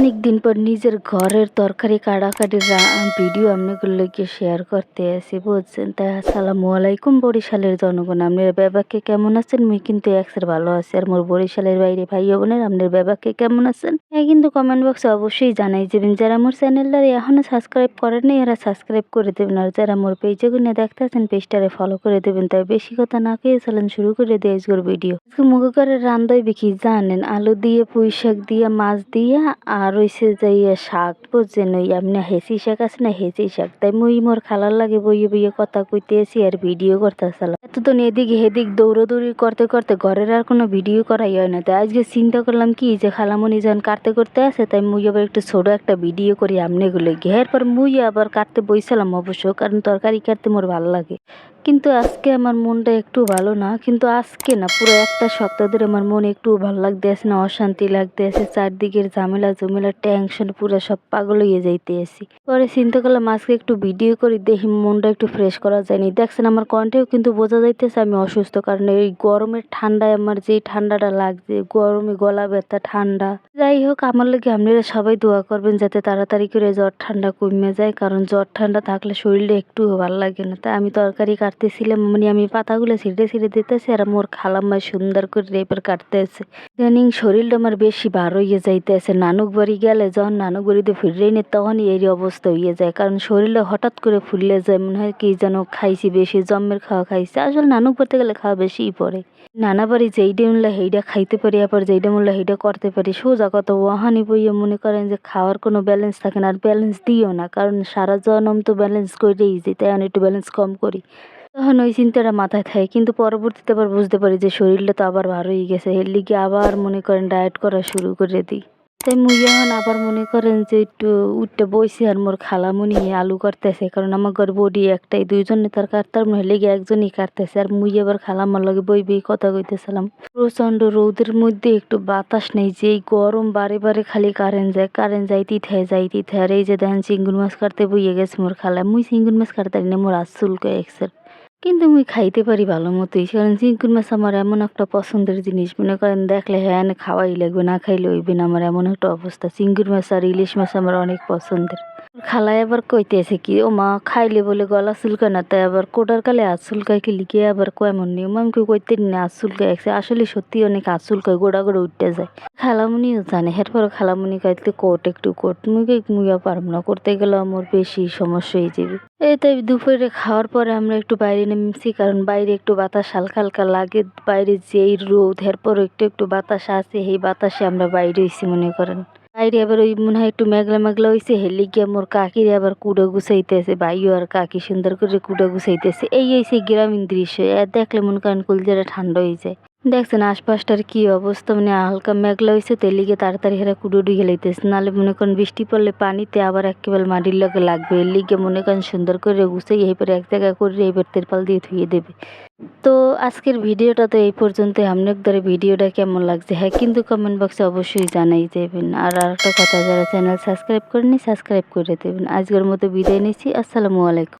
অনেক দিন পর নিজের ঘরের তরকারি কাটাকাটির ভিডিও আপনাগুলোকে শেয়ার করতে আসি, বুঝছেন? তাই আসসালামু আলাইকুম বরিশালের জনগণ। আপনার ব্যাবাকে কেমন আছেন? মুই কিন্তু একসের ভালো আছি। আর মোর বরিশালের বাইরে ভাই বোনের, আপনার ব্যাবাকে কেমন আছেন? হ্যাঁ কিন্তু কমেন্ট বক্সে অবশ্যই জানাই যাবেন যারা মোর চ্যানেলটা এখনও সাবস্ক্রাইব করেন করেননি এরা সাবস্ক্রাইব করে দেবেন। আর যারা মোর পেজে গুনে দেখতে আছেন পেজটারে ফলো করে দেবেন। তাই বেশি কথা না খেয়ে চলেন শুরু করে দিয়ে আজকের ভিডিও আজকে মুখ করে রান্দাই বিকি জানেন, আলু দিয়ে পুঁই শাক দিয়ে, মাছ দিয়ে, আর হইছে যাইয়া শাক, বুঝছেন? ওই আপনি হেসি শাক আছে না হেসি শাক। তাই মুই মোর খালার লাগে বইয়ে বইয়ে কথা কইতে আসি আর ভিডিও করতে আসলাম এত তো এদিক হেদিক দৌড়াদৌড়ি করতে করতে ঘরের আর কোনো ভিডিও করাই হয় না। তাই আজকে চিন্তা করলাম কি যে খালামণি যখন কাটতে করতে আসে, তাই মুই আবার একটু ছোট একটা ভিডিও করি আমনেগুলো গিয়ে। এরপর মুই আবার কাটতে বইছিলাম অবশ্য, কারণ তরকারি কাটতে মোর ভালো লাগে। কিন্তু আজকে আমার মনটা একটু ভালো না, কিন্তু আজকে না, পুরো একটা সপ্তাহ ধরে আমার মন একটু ভালো লাগতে আছে না, অশান্তি লাগতে আছে চারদিকের ঝামেলা ঝামেলা টেনশন পুরো সব পাগল হয়ে যাইতে আছি। পরে চিন্তা করলাম, আজকে একটু ভিডিও করি, দেখি মনটা একটু ফ্রেশ করা যায়নি। দেখছেন, আমার কণ্ঠেও কিন্তু বোঝা যাইতেছে আমি অসুস্থ, কারণ এই গরমের ঠান্ডায় আমার যেই ঠান্ডাটা লাগছে, গরমে গলা ব্যথা, ঠান্ডা। যাই হোক, আমার লাগে আপনারা সবাই দোয়া করবেন যাতে তাড়াতাড়ি করে জ্বর ঠান্ডা কমে যায়, কারণ জ্বর ঠান্ডা থাকলে শরীরটা একটু ভালো লাগে না। তাই আমি তরকারি কাটতেছিলাম মানে আমি পাতাগুলো ছিঁড়ে ছিঁড়ে দিতেছি, আর মোর খালাম্মা সুন্দর করে রেপের কাটতেছে। ইদানিং শরীরটা আমার বেশি বার হইয়ে যাইতেছে, নানুক বাড়ি গেলে যখন নানুক বাড়িতে ফিরে নি, তখনই এই অবস্থা হইয়ে যায়। কারণ শরীরটা হঠাৎ করে ফুললে যায় মনে হয় কি যেন খাইছি, বেশি জম্মের খাওয়া খাইছি। আসলে নানু বাড়িতে গেলে খাওয়া বেশিই পড়ে। নানা বাড়ি যেইটা মূল্য সেইটা খাইতে পারি, আবার যেইটা মূল্য সেইটা করতে পারি, সোজা কত ওহানি বইয়ে মনে করেন যে খাওয়ার কোনো ব্যালেন্স থাকে না, আর ব্যালেন্স দিও না। কারণ সারা জনম তো ব্যালেন্স করেই যে, তাই আমি একটু ব্যালেন্স কম করি। তখন ওই চিন্তাটা মাথায় থাকে। কিন্তু পরবর্তীতে আবার বুঝতে পারি যে শরীরটা তো আবার ভালো হয়ে গেছে। এর লিগে আবার মনে করেন ডায়েট করা শুরু করে দিই। তাই মুই এখন আবার মনে করেন যে একটু উঠতে বইছি আর মোর খালামুনি আলু কাটতেছে কারণ আমার ঘর বডি একটাই, দুইজনে তার কাটতার মনে লেগে একজনই কাটতেছে। আর মুই আবার খালামার লগে বই বই কথা কইতেছিলাম। প্রচণ্ড রৌদের মধ্যে একটু বাতাস নেই যে এই গরম বারে বারে খালি কারেন্ট যায় কারেন্ট যাইতেই থাকে যাইতেই থাকে আর এই যে দেখেন চিঙ্গুর মাছ কাটতে বইয়ে গেছে মোর খালা মুই চিঙ্গুর মাছ কাটতে না, মোর আসুল কয়েকসের। কিন্তু মুই খাইতে পারি ভালো মতোই কারণ চিংকুর মাছ আমার এমন একটা পছন্দের জিনিস। মনে করেন, দেখলে হ্যাঁ খাওয়াই লাগবে, না খাইলে ওইবেন আমার এমন একটা অবস্থা। চিংকুর মাছ আর ইলিশ মাছ আমার অনেক পছন্দের। খালায় আবার কইতেছে কি, ও মা, খাইলে বলে গলা চুলকায় না, তাই আবার কোটার কালে আজ চুলকায় কি লিখে আবার কয়মন নিয়ম? আমি কেউ কইতে না আজ চুলকায় একসে আসলে সত্যি অনেক আজ চুলকায়, গোড়া গোড়া উঠতে যায়। খালামুনিও জানে এরপর খালামুনি কাইতে, কোট একটু কোট, মুই মুইয়া পারব না, করতে গেলে আমার বেশি সমস্যা হয়ে যাবে। এই তাই দুপুরে খাওয়ার পরে আমরা একটু বাইরে নেমেছি, কারণ বাইরে একটু বাতাস হালকা হালকা লাগে, বাইরে যেই রোদ এরপর একটু একটু বাতাস আছে, সেই বাতাসে আমরা বাইরে হয়েছি মনে করেন। বাইরে আবার ওই মনে হয় একটু মেঘলা মেঘলা হয়েছে হেলি গিয়ে মোর কাকির আবার কুড়ো গুছাইতেছে, ভাইও আর কাকি সুন্দর করে কুড়ো গুছাইতেছে। এই হয়েছে গ্রামীণ দৃশ্য, এ দেখলে মনে করেন কুলজারা ঠান্ডা হয়ে যায় দেখছেন আশপাশটার কি অবস্থা? মানে হালকা মেঘলা হয়েছে তেলিগে তাড়াতাড়ি হেরা কুড়ো ডুগে লাইতেছে নাহলে মনে করেন বৃষ্টি পড়লে পানিতে আবার একেবারে মাটির লগে লাগবে। এর লিগে মনে করেন সুন্দর করে গুছাই এইবারে এক জায়গায় করে এইবার তেরপাল দিয়ে ধুয়ে দেবে। তো আজকের ভিডিওটা তো এই পর্যন্ত আপনার দ্বারা ভিডিওটা কেমন লাগছে? হ্যাঁ কিন্তু কমেন্ট বক্সে অবশ্যই জানাই দেবেন। আর আরেকটা কথা, যারা চ্যানেল সাবস্ক্রাইব করেনি সাবস্ক্রাইব করে দেবেন। আজকের মতো বিদায় নিচ্ছি। আসসালামু আলাইকুম।